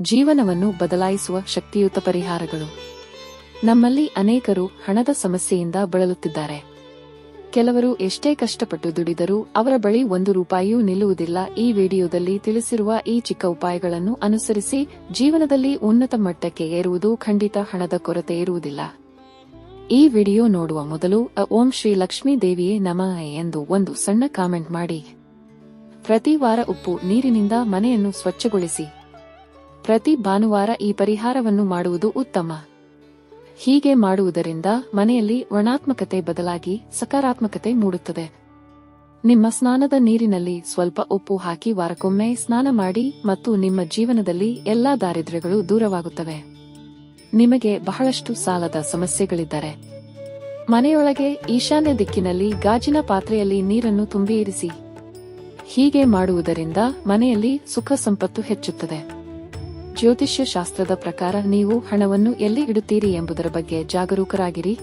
ಜೀವನವನ್ನು ಬದಲಾಯಿಸುವ ಶಕ್ತಿಯುತ ಪರಿಹಾರಗಳು. ನಮ್ಮಲ್ಲಿ ಅನೇಕರು ಹಣದ ಸಮಸ್ಯೆಯಿಂದ ಬಳಲುತ್ತಿದ್ದಾರೆ. ಕೆಲವರು ಎಷ್ಟೇ ಕಷ್ಟಪಟ್ಟು ದುಡಿದರೂ ಅವರ ಬಳಿ ಒಂದು ರೂಪಾಯಿಯೂ ನಿಲ್ಲುವುದಿಲ್ಲ. ಈ ವಿಡಿಯೋದಲ್ಲಿ ತಿಳಿಸಿರುವ ಈ ಚಿಕ್ಕ ಉಪಾಯಗಳನ್ನು ಅನುಸರಿಸಿ ಜೀವನದಲ್ಲಿ ಉನ್ನತ ಮಟ್ಟಕ್ಕೆ ಏರುವುದು ಖಂಡಿತ ಹಣದ ಕೊರತೆ ಇರುವುದಿಲ್ಲ. ಈ ವಿಡಿಯೋ ನೋಡುವ ಮೊದಲು ಓಂ ಶ್ರೀ ಲಕ್ಷ್ಮೀ ದೇವಿಯೇ ನಮಃ ಎಂದು ಒಂದು ಸಣ್ಣ ಕಾಮೆಂಟ್ ಮಾಡಿ. ಪ್ರತಿ ವಾರ ಉಪ್ಪು ನೀರಿನಿಂದ ಮನೆಯನ್ನು ಸ್ವಚ್ಛಗೊಳಿಸಿ. ಪ್ರತಿ ಭಾನುವಾರ ಈ ಪರಿಹಾರವನ್ನು ಮಾಡುವುದು ಉತ್ತಮ. ಹೀಗೆ ಮಾಡುವುದರಿಂದ ಮನೆಯಲ್ಲಿ ಋಣಾತ್ಮಕತೆ ಬದಲಾಗಿ ಸಕಾರಾತ್ಮಕತೆ ಮೂಡುತ್ತದೆ. ನಿಮ್ಮ ಸ್ನಾನದ ನೀರಿನಲ್ಲಿ ಸ್ವಲ್ಪ ಉಪ್ಪು ಹಾಕಿ ವಾರಕ್ಕೊಮ್ಮೆ ಸ್ನಾನ ಮಾಡಿ ಮತ್ತು ನಿಮ್ಮ ಜೀವನದಲ್ಲಿ ಎಲ್ಲಾ ದಾರಿದ್ರ್ಯಗಳು ದೂರವಾಗುತ್ತವೆ. ನಿಮಗೆ ಬಹಳಷ್ಟು ಸಾಲದ ಸಮಸ್ಯೆಗಳಿದ್ದರೆ. ಮನೆಯೊಳಗೆ ಈಶಾನ್ಯ ದಿಕ್ಕಿನಲ್ಲಿ ಗಾಜಿನ ಪಾತ್ರೆಯಲ್ಲಿ ನೀರನ್ನು ತುಂಬಿ ಇರಿಸಿ ಹೀಗೆ ಮಾಡುವುದರಿಂದ ಮನೆಯಲ್ಲಿ ಸುಖ ಸಂಪತ್ತು ಹೆಚ್ಚುತ್ತದೆ. ಜ್ಯೋತಿಷ್ಯ ಶಾಸ್ತ್ರದ ಪ್ರಕಾರ ನೀವು ಹಣವನ್ನು ಎಲ್ಲಿ ಇಡುತ್ತೀರಿ ಎಂಬುದರ ಬಗ್ಗೆ ಜಾಗರೂಕರಾಗಿರಿ.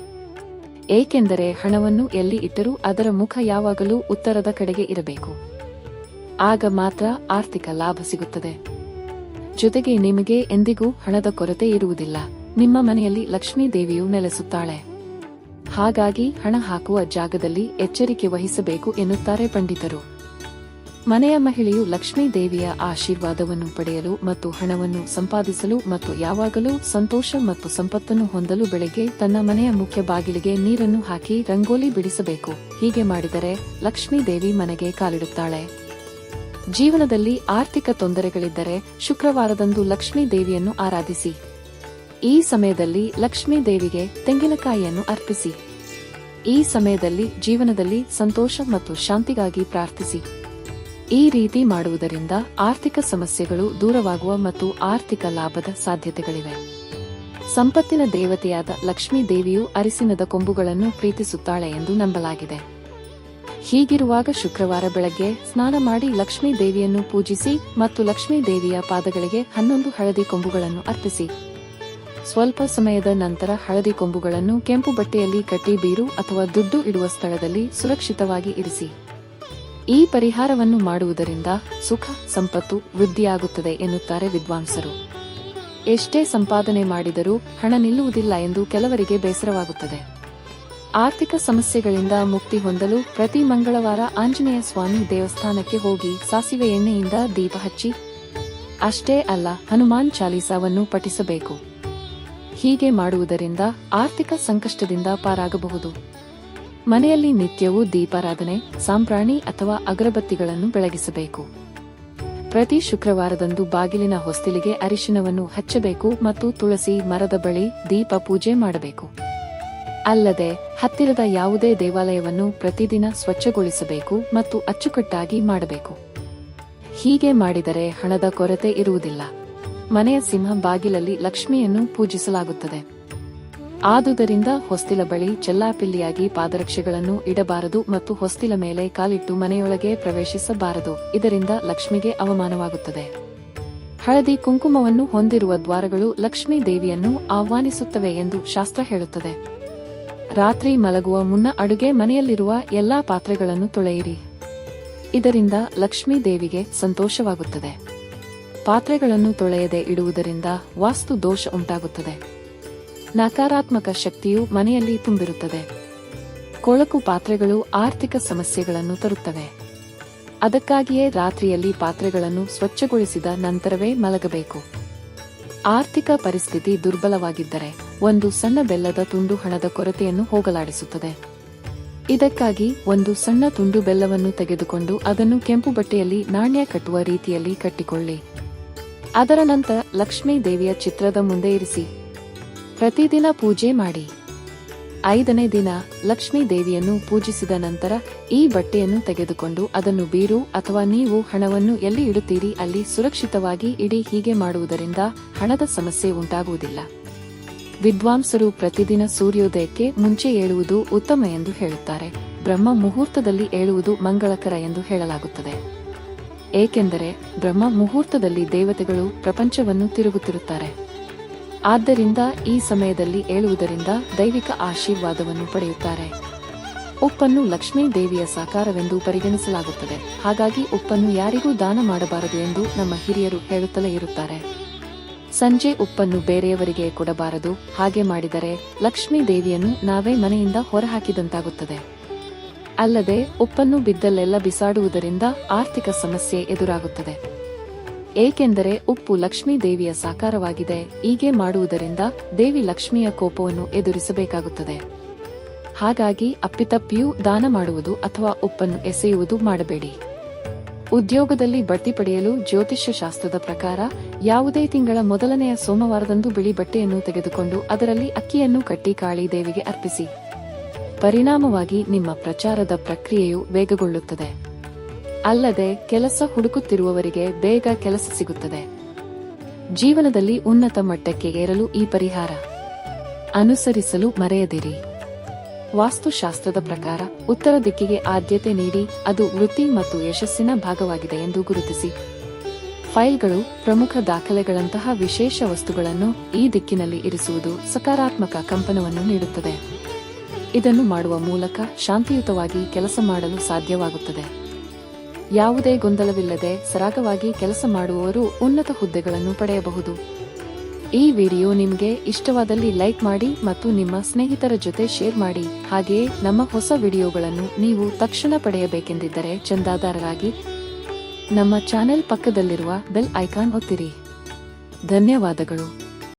ಏಕೆಂದರೆ ಹಣವನ್ನು ಎಲ್ಲಿ ಇಟ್ಟರೂ ಅದರ ಮುಖ ಯಾವಾಗಲೂ ಉತ್ತರದ ಕಡೆಗೆ ಇರಬೇಕು. ಆಗ ಮಾತ್ರ ಆರ್ಥಿಕ ಲಾಭ ಸಿಗುತ್ತದೆ. ಜೊತೆಗೆ ನಿಮಗೆ ಎಂದಿಗೂ ಹಣದ ಕೊರತೆ ಇರುವುದಿಲ್ಲ. ನಿಮ್ಮ ಮನೆಯಲ್ಲಿ ಲಕ್ಷ್ಮೀ ದೇವಿಯು ನೆಲೆಸುತ್ತಾಳೆ. ಹಾಗಾಗಿ ಹಣ ಹಾಕುವ ಜಾಗದಲ್ಲಿ ಎಚ್ಚರಿಕೆ ವಹಿಸಬೇಕು ಎನ್ನುತ್ತಾರೆ ಪಂಡಿತರು. ಮನೆಯ ಮಹಿಳೆಯು ಲಕ್ಷ್ಮೀ ದೇವಿಯ ಆಶೀರ್ವಾದವನ್ನು ಪಡೆಯಲು ಮತ್ತು ಹಣವನ್ನು ಸಂಪಾದಿಸಲು ಮತ್ತು ಯಾವಾಗಲೂ ಸಂತೋಷ ಮತ್ತು ಸಂಪತ್ತನ್ನು ಹೊಂದಲು ಬೆಳಗ್ಗೆ ತನ್ನ ಮನೆಯ ಮುಖ್ಯ ಬಾಗಿಲಿಗೆ ನೀರನ್ನು ಹಾಕಿ ರಂಗೋಲಿ ಬಿಡಿಸಬೇಕು. ಹೀಗೆ ಮಾಡಿದರೆ ಲಕ್ಷ್ಮೀ ದೇವಿ ಮನೆಗೆ ಕಾಲಿಡುತ್ತಾಳೆ. ಜೀವನದಲ್ಲಿ ಆರ್ಥಿಕ ತೊಂದರೆಗಳಿದ್ದರೆ ಶುಕ್ರವಾರದಂದು ಲಕ್ಷ್ಮೀ ದೇವಿಯನ್ನು ಆರಾಧಿಸಿ. ಈ ಸಮಯದಲ್ಲಿ ಲಕ್ಷ್ಮೀ ದೇವಿಗೆ ತೆಂಗಿನಕಾಯಿಯನ್ನು ಅರ್ಪಿಸಿ. ಈ ಸಮಯದಲ್ಲಿ ಜೀವನದಲ್ಲಿ ಸಂತೋಷ ಮತ್ತು ಶಾಂತಿಗಾಗಿ ಪ್ರಾರ್ಥಿಸಿ. ಈ ರೀತಿ ಮಾಡುವುದರಿಂದ ಆರ್ಥಿಕ ಸಮಸ್ಯೆಗಳು ದೂರವಾಗುವ ಮತ್ತು ಆರ್ಥಿಕ ಲಾಭದ ಸಾಧ್ಯತೆಗಳಿವೆ. ಸಂಪತ್ತಿನ ದೇವತೆಯಾದ ಲಕ್ಷ್ಮೀ ದೇವಿಯು ಅರಿಸಿನದ ಕೊಂಬುಗಳನ್ನು ಪ್ರೀತಿಸುತ್ತಾಳೆ ಎಂದು ನಂಬಲಾಗಿದೆ. ಹೀಗಿರುವಾಗ ಶುಕ್ರವಾರ ಬೆಳಗ್ಗೆ ಸ್ನಾನ ಮಾಡಿ ಲಕ್ಷ್ಮೀ ದೇವಿಯನ್ನು ಪೂಜಿಸಿ ಮತ್ತು ಲಕ್ಷ್ಮೀ ದೇವಿಯ ಪಾದಗಳಿಗೆ ಹನ್ನೊಂದು ಹಳದಿ ಕೊಂಬುಗಳನ್ನು ಅರ್ಪಿಸಿ. ಸ್ವಲ್ಪ ಸಮಯದ ನಂತರ ಹಳದಿ ಕೊಂಬುಗಳನ್ನು ಕೆಂಪು ಬಟ್ಟೆಯಲ್ಲಿ ಕಟ್ಟಿ ಬೀರು ಅಥವಾ ದುಡ್ಡು ಇಡುವ ಸ್ಥಳದಲ್ಲಿ ಸುರಕ್ಷಿತವಾಗಿ ಇರಿಸಿ. ಈ ಪರಿಹಾರವನ್ನು ಮಾಡುವುದರಿಂದ ಸುಖ, ಸಂಪತ್ತು ವೃದ್ಧಿಯಾಗುತ್ತದೆ ಎನ್ನುತ್ತಾರೆ ವಿದ್ವಾಂಸರು. ಎಷ್ಟೇ ಸಂಪಾದನೆ ಮಾಡಿದರೂ ಹಣ ನಿಲ್ಲುವುದಿಲ್ಲ ಎಂದು ಕೆಲವರಿಗೆ ಬೇಸರವಾಗುತ್ತದೆ. ಆರ್ಥಿಕ ಸಮಸ್ಯೆಗಳಿಂದ ಮುಕ್ತಿ ಹೊಂದಲು ಪ್ರತಿ ಮಂಗಳವಾರ ಆಂಜನೇಯ ಸ್ವಾಮಿ ದೇವಸ್ಥಾನಕ್ಕೆ ಹೋಗಿ ಸಾಸಿವೆ ಎಣ್ಣೆಯಿಂದ ದೀಪ ಹಚ್ಚಿ, ಅಷ್ಟೇ ಅಲ್ಲ ಹನುಮಾನ್ ಚಾಲೀಸಾವನ್ನು ಪಠಿಸಬೇಕು. ಹೀಗೆ ಮಾಡುವುದರಿಂದ ಆರ್ಥಿಕ ಸಂಕಷ್ಟದಿಂದ ಪಾರಾಗಬಹುದು. ಮನೆಯಲ್ಲಿ ನಿತ್ಯವೂ ದೀಪಾರಾಧನೆ ಸಾಂಪ್ರಾಣಿ ಅಥವಾ ಅಗರಬತ್ತಿಗಳನ್ನು ಬೆಳಗಿಸಬೇಕು. ಪ್ರತಿ ಶುಕ್ರವಾರದಂದು ಬಾಗಿಲಿನ ಹೊಸ್ತಿಲಿಗೆ ಅರಿಶಿನವನ್ನು ಹಚ್ಚಬೇಕು ಮತ್ತು ತುಳಸಿ ಮರದ ಬಳಿ ದೀಪ ಪೂಜೆ ಮಾಡಬೇಕು. ಅಲ್ಲದೆ, ಹತ್ತಿರದ ಯಾವುದೇ ದೇವಾಲಯವನ್ನು ಪ್ರತಿದಿನ ಸ್ವಚ್ಛಗೊಳಿಸಬೇಕು ಮತ್ತು ಅಚ್ಚುಕಟ್ಟಾಗಿ ಮಾಡಬೇಕು. ಹೀಗೆ ಮಾಡಿದರೆ ಹಣದ ಕೊರತೆ ಇರುವುದಿಲ್ಲ. ಮನೆಯ ಸಿಂಹ ಬಾಗಿಲಲ್ಲಿ ಲಕ್ಷ್ಮಿಯನ್ನು ಪೂಜಿಸಲಾಗುತ್ತದೆ. ಆದುದರಿಂದ ಹೊಸ್ತಿಲ ಬಳಿ ಚೆಲ್ಲಾಪಿಲ್ಲಿಯಾಗಿ ಪಾದರಕ್ಷೆಗಳನ್ನು ಇಡಬಾರದು ಮತ್ತು ಹೊಸ್ತಿಲ ಮೇಲೆ ಕಾಲಿಟ್ಟು ಮನೆಯೊಳಗೆ ಪ್ರವೇಶಿಸಬಾರದು. ಇದರಿಂದ ಲಕ್ಷ್ಮಿಗೆ ಅವಮಾನವಾಗುತ್ತದೆ. ಹಳದಿ ಕುಂಕುಮವನ್ನು ಹೊಂದಿರುವ ದ್ವಾರಗಳು ಲಕ್ಷ್ಮೀ ದೇವಿಯನ್ನು ಆಹ್ವಾನಿಸುತ್ತವೆ ಎಂದು ಶಾಸ್ತ್ರ ಹೇಳುತ್ತದೆ. ರಾತ್ರಿ ಮಲಗುವ ಮುನ್ನ ಅಡುಗೆ ಮನೆಯಲ್ಲಿರುವ ಎಲ್ಲಾ ಪಾತ್ರೆಗಳನ್ನು ತೊಳೆಯಿರಿ. ಇದರಿಂದ ಲಕ್ಷ್ಮೀ ದೇವಿಗೆ ಸಂತೋಷವಾಗುತ್ತದೆ. ಪಾತ್ರೆಗಳನ್ನು ತೊಳೆಯದೆ ಇಡುವುದರಿಂದ ವಾಸ್ತು ದೋಷ ಉಂಟಾಗುತ್ತದೆ. ನಕಾರಾತ್ಮಕ ಶಕ್ತಿಯು ಮನೆಯಲ್ಲಿ ತುಂಬಿರುತ್ತದೆ. ಕೊಳಕು ಪಾತ್ರೆಗಳು ಆರ್ಥಿಕ ಸಮಸ್ಯೆಗಳನ್ನು ತರುತ್ತವೆ. ಅದಕ್ಕಾಗಿಯೇ ರಾತ್ರಿಯಲ್ಲಿ ಪಾತ್ರೆಗಳನ್ನು ಸ್ವಚ್ಛಗೊಳಿಸಿದ ನಂತರವೇ ಮಲಗಬೇಕು. ಆರ್ಥಿಕ ಪರಿಸ್ಥಿತಿ ದುರ್ಬಲವಾಗಿದ್ದರೆ ಒಂದು ಸಣ್ಣ ಬೆಲ್ಲದ ತುಂಡು ಹಣದ ಕೊರತೆಯನ್ನು ಹೋಗಲಾಡಿಸುತ್ತದೆ. ಇದಕ್ಕಾಗಿ ಒಂದು ಸಣ್ಣ ತುಂಡು ಬೆಲ್ಲವನ್ನು ತೆಗೆದುಕೊಂಡು ಅದನ್ನು ಕೆಂಪು ಬಟ್ಟೆಯಲ್ಲಿ ನಾಣ್ಯ ಕಟ್ಟುವ ರೀತಿಯಲ್ಲಿ ಕಟ್ಟಿಕೊಳ್ಳಿ. ಅದರ ನಂತರ ಲಕ್ಷ್ಮೀ ದೇವಿಯ ಚಿತ್ರದ ಮುಂದೆ ಇರಿಸಿ. ಪ್ರತಿದಿನ ಪೂಜೆ ಮಾಡಿ. ಐದನೇ ದಿನ ಲಕ್ಷ್ಮೀ ದೇವಿಯನ್ನು ಪೂಜಿಸಿದ ನಂತರ ಈ ಬಟ್ಟೆಯನ್ನು ತೆಗೆದುಕೊಂಡು ಅದನ್ನು ಬೀರು ಅಥವಾ ನೀವು ಹಣವನ್ನು ಎಲ್ಲಿ ಇಡುತ್ತೀರಿ ಅಲ್ಲಿ ಸುರಕ್ಷಿತವಾಗಿ ಇಡಿ ಹೀಗೆ ಮಾಡುವುದರಿಂದ ಹಣದ ಸಮಸ್ಯೆ ಉಂಟಾಗುವುದಿಲ್ಲ. ವಿದ್ವಾಂಸರು ಪ್ರತಿದಿನ ಸೂರ್ಯೋದಯಕ್ಕೆ ಮುಂಚೆ ಏಳುವುದು ಉತ್ತಮ ಎಂದು ಹೇಳುತ್ತಾರೆ. ಬ್ರಹ್ಮ ಮುಹೂರ್ತದಲ್ಲಿ ಏಳುವುದು ಮಂಗಳಕರ ಎಂದು ಹೇಳಲಾಗುತ್ತದೆ. ಏಕೆಂದರೆ ಬ್ರಹ್ಮ ಮುಹೂರ್ತದಲ್ಲಿ ದೇವತೆಗಳು ಪ್ರಪಂಚವನ್ನು ತಿರುಗುತ್ತಿರುತ್ತಾರೆ. ಆದ್ದರಿಂದ ಈ ಸಮಯದಲ್ಲಿ ಏಳುವುದರಿಂದ ದೈವಿಕ ಆಶೀರ್ವಾದವನ್ನು ಪಡೆಯುತ್ತಾರೆ. ಉಪ್ಪನ್ನು ಲಕ್ಷ್ಮೀ ದೇವಿಯ ಸಾಕಾರವೆಂದು ಪರಿಗಣಿಸಲಾಗುತ್ತದೆ. ಹಾಗಾಗಿ ಉಪ್ಪನ್ನು ಯಾರಿಗೂ ದಾನ ಮಾಡಬಾರದು ಎಂದು ನಮ್ಮ ಹಿರಿಯರು ಹೇಳುತ್ತಲೇ ಇರುತ್ತಾರೆ. ಸಂಜೆ ಉಪ್ಪನ್ನು ಬೇರೆಯವರಿಗೆ ಕೊಡಬಾರದು. ಹಾಗೆ ಮಾಡಿದರೆ ಲಕ್ಷ್ಮೀ ದೇವಿಯನ್ನು ನಾವೇ ಮನೆಯಿಂದ ಹೊರಹಾಕಿದಂತಾಗುತ್ತದೆ. ಅಲ್ಲದೆ ಉಪ್ಪನ್ನು ಬಿದ್ದಲ್ಲೆಲ್ಲ ಬಿಸಾಡುವುದರಿಂದ ಆರ್ಥಿಕ ಸಮಸ್ಯೆ ಎದುರಾಗುತ್ತದೆ. ಏಕೆಂದರೆ ಉಪ್ಪು ಲಕ್ಷ್ಮೀ ದೇವಿಯ ಸಾಕಾರವಾಗಿದೆ. ಹೀಗೆ ಮಾಡುವುದರಿಂದ ದೇವಿ ಲಕ್ಷ್ಮಿಯ ಕೋಪವನ್ನು ಎದುರಿಸಬೇಕಾಗುತ್ತದೆ. ಹಾಗಾಗಿ ಅಪ್ಪಿತಪ್ಪಿಯೂ ದಾನ ಮಾಡುವುದು ಅಥವಾ ಉಪ್ಪನ್ನು ಎಸೆಯುವುದು ಮಾಡಬೇಡಿ. ಉದ್ಯೋಗದಲ್ಲಿ ಬಡ್ತಿ ಪಡೆಯಲು ಜ್ಯೋತಿಷ್ಯ ಶಾಸ್ತ್ರದ ಪ್ರಕಾರ ಯಾವುದೇ ತಿಂಗಳ ಮೊದಲನೆಯ ಸೋಮವಾರದಂದು ಬಿಳಿ ಬಟ್ಟೆಯನ್ನು ತೆಗೆದುಕೊಂಡು ಅದರಲ್ಲಿ ಅಕ್ಕಿಯನ್ನು ಕಟ್ಟಿ ಕಾಳಿ ದೇವಿಗೆ ಅರ್ಪಿಸಿ. ಪರಿಣಾಮವಾಗಿ ನಿಮ್ಮ ಪ್ರಚಾರದ ಪ್ರಕ್ರಿಯೆಯು ವೇಗಗೊಳ್ಳುತ್ತದೆ. ಅಲ್ಲದೆ ಕೆಲಸ ಹುಡುಕುತ್ತಿರುವವರಿಗೆ ಬೇಗ ಕೆಲಸ ಸಿಗುತ್ತದೆ. ಜೀವನದಲ್ಲಿ ಉನ್ನತ ಮಟ್ಟಕ್ಕೆ ಏರಲು ಈ ಪರಿಹಾರ. ಅನುಸರಿಸಲು ಮರೆಯದಿರಿ. ವಾಸ್ತುಶಾಸ್ತ್ರದ ಪ್ರಕಾರ ಉತ್ತರ ದಿಕ್ಕಿಗೆ ಆದ್ಯತೆ ನೀಡಿ ಅದು ವೃತ್ತಿ ಮತ್ತು ಯಶಸ್ಸಿನ ಭಾಗವಾಗಿದೆ ಎಂದು ಗುರುತಿಸಿ. ಫೈಲ್ಗಳು ಪ್ರಮುಖ ದಾಖಲೆಗಳಂತಹ ವಿಶೇಷ ವಸ್ತುಗಳನ್ನು ಈ ದಿಕ್ಕಿನಲ್ಲಿ ಇರಿಸುವುದು ಸಕಾರಾತ್ಮಕ ಕಂಪನವನ್ನು ನೀಡುತ್ತದೆ. ಇದನ್ನು ಮಾಡುವ ಮೂಲಕ ಶಾಂತಿಯುತವಾಗಿ ಕೆಲಸ ಮಾಡಲು ಸಾಧ್ಯವಾಗುತ್ತದೆ. ಯಾವುದೇ ಗೊಂದಲವಿಲ್ಲದೆ ಸರಾಗವಾಗಿ ಕೆಲಸ ಮಾಡುವವರು ಉನ್ನತ ಹುದ್ದೆಗಳನ್ನು ಪಡೆಯಬಹುದು. ಈ ವಿಡಿಯೋ ನಿಮಗೆ ಇಷ್ಟವಾದಲ್ಲಿ ಲೈಕ್ ಮಾಡಿ ಮತ್ತು ನಿಮ್ಮ ಸ್ನೇಹಿತರ ಜೊತೆ ಶೇರ್ ಮಾಡಿ. ಹಾಗೆಯೇ ನಮ್ಮ ಹೊಸ ವಿಡಿಯೋಗಳನ್ನು ನೀವು ತಕ್ಷಣ ಪಡೆಯಬೇಕೆಂದಿದ್ದರೆ ಚಂದಾದಾರರಾಗಿ ನಮ್ಮ ಚಾನೆಲ್ ಪಕ್ಕದಲ್ಲಿರುವ ಬೆಲ್ ಐಕಾನ್ ಒತ್ತಿರಿ. ಧನ್ಯವಾದಗಳು.